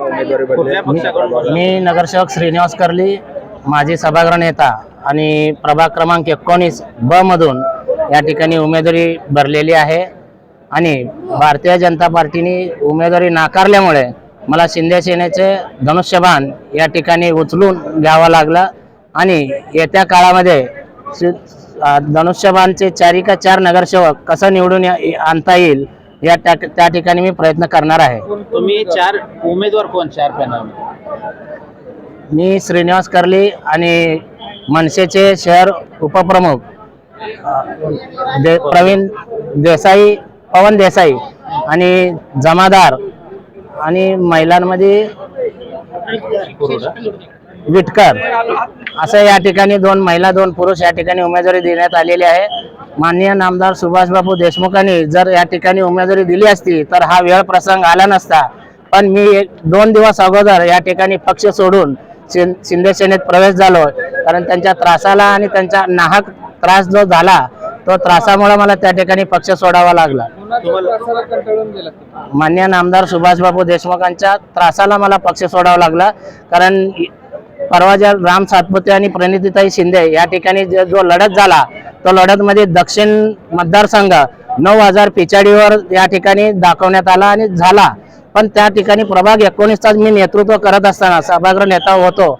उमेदवारी मी नगरसेवक श्रीनिवास कर्ली माजी सभागृह नेता आणि प्रभाग क्रमांक एकोणीस ब मधून या ठिकाणी उमेदवारी भरलेली आहे. आणि भारतीय जनता पार्टीने उमेदवारी नाकारल्यामुळे मला शिंदे सेनेचे धनुष्यबाण या ठिकाणी उचलून घ्यावं लागलं. आणि येत्या काळामध्ये शि- अं, धनुष्यबाणचे चारी का चार नगरसेवक कसं निवडून या- आणता येईल या त्या त्या ठिकाणी मी प्रयत्न करणार आहे. तुम्ही चार उमेदवार कोण? चार पॅनल. मी श्रीनिवास कर्ली आणि मनसेचे शहर उपप्रमुख दे प्रवीण देसाई पवन देसाई आणि जमादार आणि महिलांमध्ये विटकर. असं या ठिकाणी दोन महिला दोन पुरुष या ठिकाणी उमेदवारी देण्यात आलेली आहे. माननीय नामदार सुभाषबाबू देशमुखांनी जर या ठिकाणी उमेदवारी दिली असती तर हा वेळ प्रसंग आला नसता. पण मी एक दोन दिवस अगोदर या ठिकाणी पक्ष सोडून शिंदे सेनेत प्रवेश झालो. कारण त्यांच्या त्रासाला आणि त्यांचा नाहक त्रास जो झाला तो त्रासामुळे मला त्या ठिकाणी पक्ष सोडावा लागला. मान्य नामदार सुभाषबाबू देशमुखांच्या त्रासाला मला पक्ष सोडावा लागला. कारण परवा ज्या राम सातपुते आणि प्रणितीताई शिंदे या ठिकाणी जो लढत झाला तो लढतमध्ये दक्षिण मतदारसंघ नऊ हजार पिछाडीवर या ठिकाणी दाखवण्यात आला आणि झाला. पण त्या ठिकाणी प्रभाग एकोणीसचा मी नेतृत्व करत असताना सभागृह नेता होतो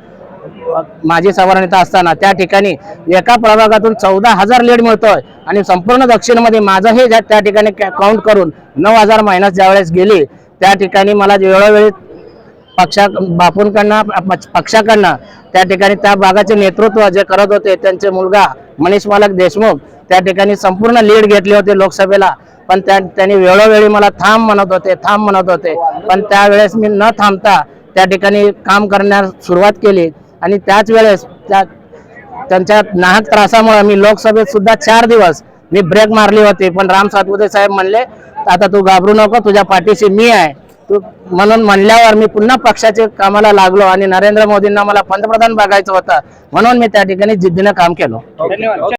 माजी सभागृह नेता असताना त्या ठिकाणी एका प्रभागातून चौदा हजार लीड मिळतोय आणि संपूर्ण दक्षिणमध्ये माझंही ज्या- त्या ठिकाणी काउंट करून नऊ हजार मायनस ज्यावेळेस गेली त्या ठिकाणी मला वेळोवेळी पक्षा बापूंकडनं पक्षाकडनं त्या ठिकाणी त्या भागाचे नेतृत्व जे करत होते त्यांचे मुलगा मनीष मालक देशमुख त्या ठिकाणी संपूर्ण लीड घेतले होते लोकसभेला. पण त्या त्यांनी वेळोवेळी मला थांब म्हणत होते थांब म्हणत होते. पण त्यावेळेस मी न थांबता त्या ठिकाणी काम करण्यास सुरुवात केली. आणि त्याच वेळेस त्या त्यांच्या नाहक त्रासामुळे मी लोकसभेत सुद्धा चार दिवस मी ब्रेक मारली होती. पण राम सातपुते साहेब म्हणले आता तू घाबरू नको तुझ्या पाठीशी मी आहे. म्हणून म्हणल्यावर मी पुन्हा पक्षाच्या कामाला लागलो आणि नरेंद्र मोदींना मला पंतप्रधान बघायचं होतं. म्हणून मी त्या ठिकाणी जिद्दीनं काम केलं. धन्यवाद.